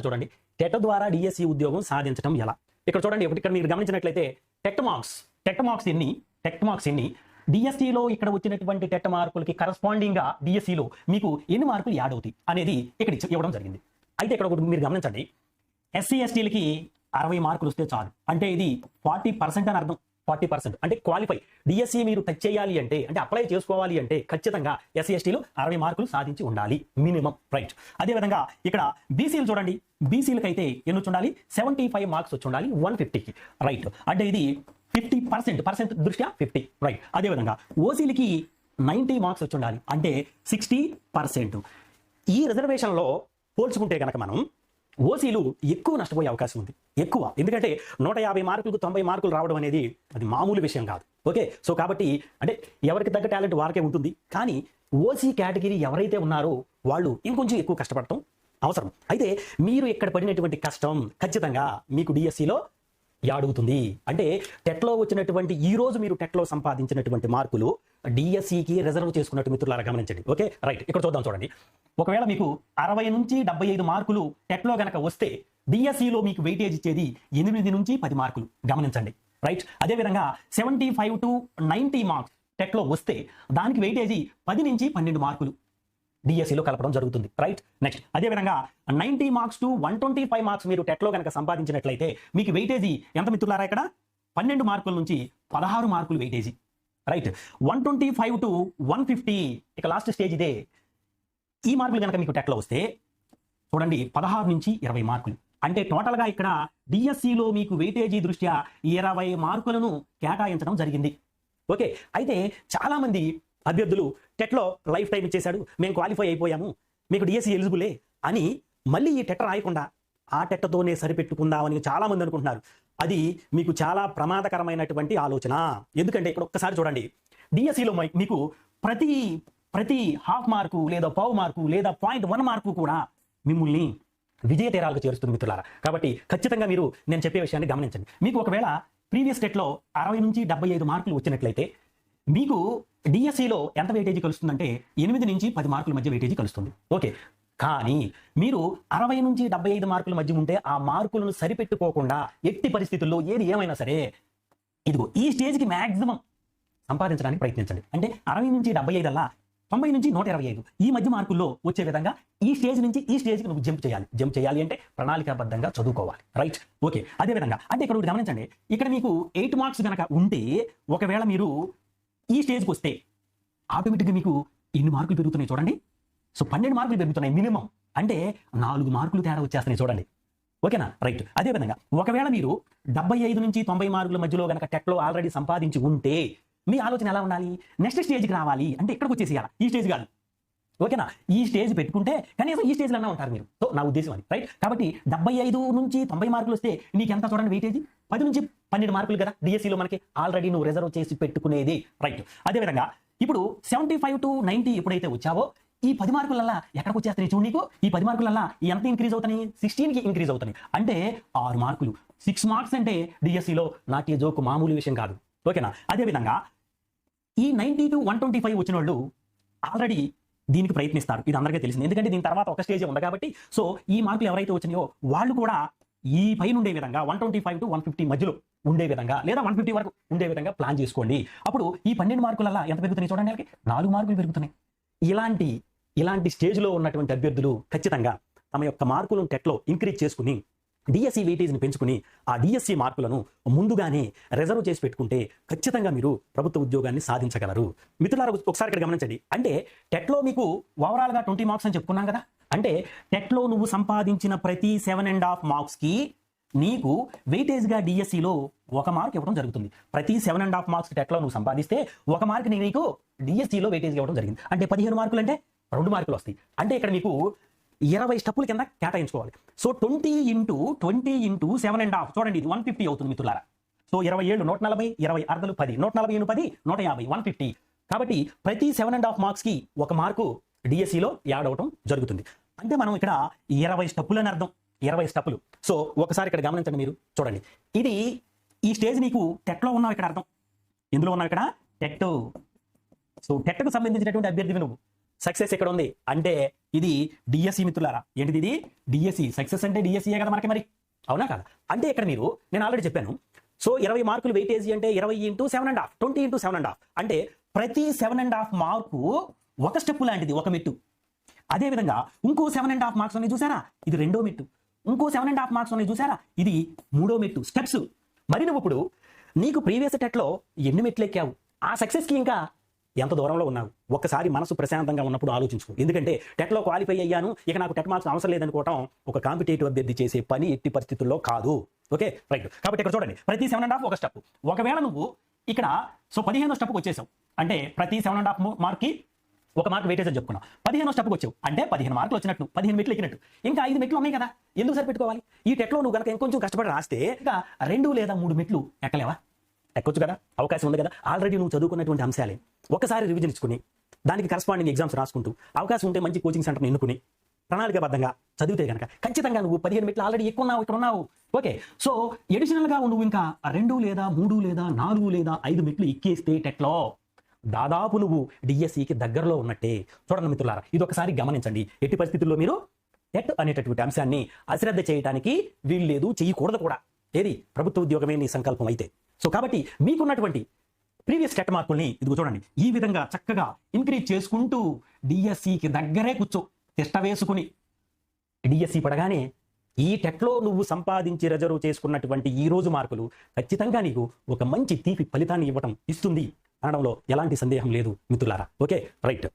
చూడండి. టెట్ ద్వారా డిఎస్సి ఉద్యోగం సాధించడం ఎలా? ఇక్కడ చూడండి ఒకటి ఇక్కడ మీరు గమనించినట్లయితే టెట్ మార్క్స్ టెట్ మార్క్స్ ఎన్ని? టెట్ మార్క్స్ ఎన్ని? డిఎస్సిలో ఇక్కడ వచ్చినటువంటి టెట్ మార్కులకి కరస్పాండింగ్గా డిఎస్సిలో మీకు ఎన్ని మార్కులు యాడ్ అవుతాయి అనేది ఇక్కడ ఇవ్వడం జరిగింది. అయితే ఇక్కడ ఒకటి మీరు గమనించండి. ఎస్సీ ఎస్టీలకి అరవై మార్కులు వస్తే చాలు. అంటే ఇది ఫార్టీ పర్సెంట్ అని అర్థం. Forty percent. అంటే క్వాలిఫై. డిఎస్సి మీరు టచ్ చేయాలి అంటే అంటే అప్లై చేసుకోవాలి అంటే ఖచ్చితంగా ఎస్సీ ఎస్టీలు అరవై మార్కులు సాధించి ఉండాలి. Minimum right. అదేవిధంగా ఇక్కడ బీసీలు చూడండి. బీసీలకు అయితే ఎన్ని వచ్చి ఉండాలి సెవెంటీ ఫైవ్ మార్క్స్ వచ్చి ఉండాలి వన్ ఫిఫ్టీకి. రైట్. అంటే ఇది ఫిఫ్టీ పర్సెంట్ పర్సెంట్ దృష్ట్యా ఫిఫ్టీ రైట్. అదేవిధంగా ఓసీలకి నైంటీ మార్క్స్ వచ్చి ఉండాలి అంటే సిక్స్టీ పర్సెంట్. ఈ రిజర్వేషన్లో పోల్చుకుంటే కనుక మనం ఓసీలు ఎక్కువ నష్టపోయే అవకాశం ఉంది. ఎక్కువ. ఎందుకంటే నూట యాభై మార్కులకు తొంభై మార్కులు రావడం అనేది అది మామూలు విషయం కాదు. ఓకే? సో కాబట్టి అంటే ఎవరికి తగ్గ టాలెంట్ వారికే ఉంటుంది. కానీ ఓసీ కేటగిరీ ఎవరైతే ఉన్నారో వాళ్ళు ఇంకొంచెం ఎక్కువ కష్టపడటం అవసరం. అయితే మీరు ఇక్కడ పడినటువంటి కష్టం ఖచ్చితంగా మీకు డిఎస్సిలో యాడుగుతుంది. అంటే టెట్లో వచ్చినటువంటి ఈ రోజు మీరు టెట్లో సంపాదించినటువంటి మార్కులు డిఎస్సికి రిజర్వ్ చేసుకున్నట్టు మిత్రులారా గమనించండి. ఓకే? రైట్. ఇక్కడ చూద్దాం చూడండి. ఒకవేళ మీకు అరవై నుంచి డెబ్బై ఐదు మార్కులు టెట్లో గనక వస్తే డిఎస్సిలో మీకు వెయిటేజ్ ఇచ్చేది ఎనిమిది నుంచి పది మార్కులు. గమనించండి. రైట్? అదేవిధంగా seventy five to ninety marks టెట్లో వస్తే దానికి వెయిటేజీ పది నుంచి పన్నెండు మార్కులు. డిఎస్సిలో కలపడం జరుగుతుంది. రైట్ నెక్స్ట్ అదేవిధంగా ninety marks to one twenty five marks మీరు టెట్లో కనుక సంపాదించినట్లయితే మీకు వెయిటేజీ ఎంత మిత్రులారా ఇక్కడ? పన్నెండు మార్కుల నుంచి పదహారు మార్కులు weightage. Right one twenty five to one fifty ఇక లాస్ట్ స్టేజ్ ఇదే. ఈ మార్కులు కనుక మీకు టెట్లో వస్తే చూడండి పదహారు నుంచి ఇరవై మార్కులు. అంటే టోటల్గా ఇక్కడ డిఎస్సిలో మీకు వెయిటేజీ దృష్ట్యా ఇరవై మార్కులను కేటాయించడం జరిగింది. ఓకే. అయితే చాలామంది అభ్యర్థులు టెట్లో లైఫ్ టైం ఇచ్చేశాడు మేము క్వాలిఫై అయిపోయాము మీకు డిఎస్సి ఎలిజిబులే అని మళ్ళీ ఈ టెట్ రాయకుండా ఆ టెట్టతోనే సరిపెట్టుకుందామని చాలామంది అనుకుంటున్నారు. అది మీకు చాలా ప్రమాదకరమైనటువంటి ఆలోచన. ఎందుకంటే ఇక్కడ ఒక్కసారి చూడండి డిఎస్సిలో మీకు ప్రతి ప్రతి హాఫ్ మార్కు లేదా పావు మార్కు లేదా పాయింట్ వన్ మార్కు కూడా మిమ్మల్ని విజయ తీరాలకు చేరుస్తుంది మిత్రులారా. కాబట్టి ఖచ్చితంగా మీరు నేను చెప్పే విషయాన్ని గమనించండి. మీకు ఒకవేళ ప్రీవియస్ స్టేట్లో అరవై నుంచి డెబ్బై ఐదు మార్కులు వచ్చినట్లయితే మీకు డిఎస్సిలో ఎంత వెయిటేజీ కలుస్తుందంటే ఎనిమిది నుంచి పది మార్కుల మధ్య వెయిటేజీ కలుస్తుంది. ఓకే. కానీ మీరు అరవై నుంచి డెబ్బై ఐదు మార్కుల మధ్య ఉంటే ఆ మార్కులను సరిపెట్టుకోకుండా ఎట్టి పరిస్థితుల్లో ఏది ఏమైనా సరే ఇదిగో ఈ స్టేజ్కి మ్యాక్సిమం సంపాదించడానికి ప్రయత్నించండి. అంటే అరవై నుంచి డెబ్బై ఐదు అలా తొంభై నుంచి నూట ఇరవై ఐదు ఈ మధ్య మార్కుల్లో వచ్చే విధంగా ఈ స్టేజ్ నుంచి ఈ స్టేజ్కి నువ్వు జంప్ చేయాలి. జంప్ చేయాలి అంటే ప్రణాళికాబద్ధంగా చదువుకోవాలి. Right okay. అదే విధంగా అంటే ఇక్కడ గమనించండి. ఇక్కడ మీకు ఎయిట్ మార్క్స్ కనుక ఉంటే ఒకవేళ మీరు ఈ స్టేజ్కి వస్తే ఆటోమేటిక్గా మీకు ఎన్ని మార్కులు పెరుగుతున్నాయి చూడండి. సో పన్నెండు మార్కులు పెరుగుతున్నాయి మినిమం అంటే నాలుగు మార్కులు తేడా వచ్చేస్తున్నాయి చూడండి. ఓకేనా రైట్ అదేవిధంగా ఒకవేళ మీరు డెబ్బై ఐదు నుంచి తొంభై మార్కుల మధ్యలో కనుక టెట్లో ఆల్రెడీ సంపాదించి ఉంటే మీ ఆలోచన ఎలా ఉండాలి? నెక్స్ట్ స్టేజ్కి రావాలి. అంటే ఇక్కడికి వచ్చేసేయాలి. ఈ స్టేజ్ కాదు. ఓకేనా? ఈ స్టేజ్ పెట్టుకుంటే కనీసం ఈ స్టేజ్లో ఉంటారు మీరు. సో నా ఉద్దేశం అది రైట్? కాబట్టి డెబ్బై ఐదు నుంచి తొంభై మార్కులు వస్తే నీకు ఎంత చూడండి వెయిటేజ్ పది నుంచి పన్నెండు మార్కులు కదా డిఎస్సిలో మనకి ఆల్రెడీ నువ్వు రిజర్వ్ చేసి పెట్టుకునేది రైట్? అదేవిధంగా ఇప్పుడు సెవెంటీ ఫైవ్ టు నైన్టీ ఎప్పుడైతే వచ్చావో ఈ పది మార్కులల్లా ఎక్కడికి వచ్చేస్తాయి చూడు నీకు? ఈ పది మార్కులల్లా ఎంత ఇంక్రీజ్ అవుతాయి సిక్స్టీన్కి ఇంక్రీజ్ అవుతాయి అంటే ఆరు మార్కులు. సిక్స్ మార్క్స్ అంటే డిఎస్సిలో నాట్య జోకు మామూలు విషయం కాదు. ఓకేనా? అదేవిధంగా ఈ ninety to one twenty five వచ్చిన వాళ్ళు ఆల్రెడీ దీనికి ప్రయత్నిస్తారు. ఇది అందరికీ తెలిసింది. ఎందుకంటే దీని తర్వాత ఒక స్టేజ్ ఉంది కాబట్టి సో ఈ మార్కులు ఎవరైతే వచ్చినాయో వాళ్ళు కూడా ఈ పైన ఉండే విధంగా one twenty five to one fifty మధ్యలో ఉండే విధంగా లేదా వన్ ఫిఫ్టీ వరకు ఉండే విధంగా ప్లాన్ చేసుకోండి. అప్పుడు ఈ పన్నెండు మార్కులలో ఎంత పెరుగుతున్నాయి చూడండి వాళ్ళకి? నాలుగు మార్కులు పెరుగుతున్నాయి. ఇలాంటి ఇలాంటి స్టేజ్లో ఉన్నటువంటి అభ్యర్థులు ఖచ్చితంగా తమ యొక్క మార్కులను టెట్లో ఇంక్రీజ్ చేసుకుని డిఎస్సి వెయిటేజ్ని పెంచుకుని ఆ డిఎస్సి మార్కులను ముందుగానే రిజర్వ్ చేసి పెట్టుకుంటే ఖచ్చితంగా మీరు ప్రభుత్వ ఉద్యోగాన్ని సాధించగలరు. మిత్రులారా ఒకసారి ఇక్కడ గమనించండి. అంటే టెట్లో మీకు ఓవరాల్గా ట్వంటీ మార్క్స్ అని చెప్పుకున్నాం కదా? అంటే టెట్లో నువ్వు సంపాదించిన ప్రతి సెవెన్ అండ్ హాఫ్ మార్క్స్కి నీకు వెయిటేజ్గా డిఎస్సిలో ఒక మార్క్ ఇవ్వడం జరుగుతుంది. ప్రతి సెవెన్ అండ్ హాఫ్ మార్క్స్ టెట్లో నువ్వు సంపాదిస్తే ఒక మార్క్ నీకు డిఎస్సిలో వెయిటేజ్ ఇవ్వడం జరిగింది. అంటే పదిహేను మార్కులు అంటే రెండు మార్కులు వస్తాయి. అంటే ఇక్కడ మీకు ఇరవై స్టెప్పుల కింద కేటాయించుకోవాలి. So twenty into twenty into seven and half. చూడండి ఇది వన్ ఫిఫ్టీ అవుతుంది మిత్రులారా. సో ఇరవై ఏడు నూట నలభై ఇరవై అర్ధలు పది నూట నలభై ఏడు పది నూట యాభై వన్ ఫిఫ్టీ. కాబట్టి ప్రతి సెవెన్ అండ్ హాఫ్ మార్క్స్కి ఒక మార్కు డిఎస్సిలో యాడ్ అవడం జరుగుతుంది. అంటే మనం ఇక్కడ ఇరవై స్టెప్పులు అని అర్థం. ఇరవై స్టెప్పులు. సో ఒకసారి ఇక్కడ గమనించండి మీరు. చూడండి ఇది ఈ స్టేజ్ నీకు టెట్లో ఉన్నావు ఇక్కడ అర్థం. ఎందులో ఉన్నావు ఇక్కడ టెట్ సో టెట్కు సంబంధించినటువంటి అభ్యర్థివి నువ్వు. సక్సెస్ ఎక్కడ ఉంది? అంటే ఇది డిఎస్సి మిత్రులారా. ఏంటిది ఇది? డిఎస్సి సక్సెస్ అంటే డిఎస్సీయే కదా మనకి మరి? అవునా కదా? అంటే ఇక్కడ మీరు నేను ఆల్రెడీ చెప్పాను. సో ఇరవై మార్కులు వెయిటేజీ అంటే ఇరవై into seven and half twenty into seven and half అంటే ప్రతి సెవెన్ అండ్ హాఫ్ మార్కు ఒక స్టెప్ లాంటిది ఒక మెట్టు. అదేవిధంగా ఇంకో సెవెన్ అండ్ హాఫ్ మార్క్స్ ఉన్నాయి చూసారా? ఇది రెండో మెట్టు. ఇంకో సెవెన్ అండ్ హాఫ్ మార్క్స్ ఉన్నాయి చూసారా? ఇది మూడో మెట్టు. స్టెప్స్ మరి నువ్వు ఇప్పుడు నీకు ప్రీవియస్ టెట్లో ఎన్ని మెట్లు ఎక్కావు? ఆ సక్సెస్కి ఇంకా ఎంత దూరంలో ఉన్నావు? ఒక్కసారి మనసు ప్రశాంతంగా ఉన్నప్పుడు ఆలోచించుకో. ఎందుకంటే టెట్లో క్వాలిఫై అయ్యాను ఇక నాకు టెట్ మార్క్స్ అవసరం లేదనుకోవటం ఒక కాంపిటేటివ్ అభ్యర్థి చేసే పని ఎట్టి పరిస్థితుల్లో కాదు. ఓకే? రైట్. కాబట్టి ఇక్కడ చూడండి. ప్రతి సెవెన్ అండ్ హాఫ్ ఒక స్టెప్. ఒకవేళ నువ్వు ఇక్కడ సో పదిహేనో స్టెప్కి వచ్చేసావు. అంటే ప్రతి సెవెన్ అండ్ హాఫ్ మార్క్కి ఒక మార్క్ వెయిటేజ్ అని చెప్పుకున్నాం. పదిహేనో స్టెప్కి వచ్చావు. అంటే పదిహేను మార్కులు వచ్చినట్టు. పదిహేను మెట్లు ఎక్కినట్టు. ఇంకా ఐదు మెట్లు ఉన్నాయి కదా. ఎందుకు సరిపెట్టుకోవాలి? ఈ టెట్లో నువ్వు కనుక ఇంకొంచెం కష్టపడి రాస్తే ఇంకా రెండు లేదా మూడు మెట్లు ఎక్కలేవా? ఎక్కొచ్చు కదా? అవకాశం ఉంది కదా? ఆల్రెడీ నువ్వు చదువుకున్నటువంటి అంశాలే. ఒకసారి రివిజన్ ఇచ్చుకుని దానికి కరస్పాండింగ్ ఎగ్జామ్స్ రాసుకుంటూ అవకాశం ఉంటే మంచి కోచింగ్ సెంటర్ని ఎన్నుకుని ప్రణాళికబద్ధంగా చదివితే కనుక ఖచ్చితంగా నువ్వు పదిహేను మెట్లు ఆల్రెడీ ఎక్కువ ఉన్నావు ఇక్కడ ఉన్నావు ఓకే. సో ఎడిషనల్గా నువ్వు ఇంకా రెండు లేదా మూడు లేదా నాలుగు లేదా ఐదు మెట్లు ఎక్కేస్తే టెట్లో. దాదాపు నువ్వు డిఎస్సికి దగ్గరలో ఉన్నట్టే. చూడండి మిత్రులారా ఇది ఒకసారి గమనించండి. ఎట్టి పరిస్థితుల్లో మీరు టెట్ అనేటటువంటి అంశాన్ని అశ్రద్ధ చేయడానికి వీలు లేదు చేయకూడదు కూడా. ఏది? ప్రభుత్వ ఉద్యోగమే నీ సంకల్పం అయితే. సో కాబట్టి మీకున్నటువంటి ప్రీవియస్ టెట్ మార్కుల్ని ఇదిగో చూడండి. ఈ విధంగా చక్కగా ఇంక్రీజ్ చేసుకుంటూ డిఎస్సికి దగ్గరే కూర్చో. తిష్ట వేసుకుని. డిఎస్సి పడగానే ఈ టెట్లో నువ్వు సంపాదించి రిజర్వ్ చేసుకున్నటువంటి ఈ రోజు మార్కులు ఖచ్చితంగా నీకు ఒక మంచి తీపి ఫలితాన్ని ఇవ్వటం ఇస్తుంది అనడంలో ఎలాంటి సందేహం లేదు మిత్రులారా. Okay right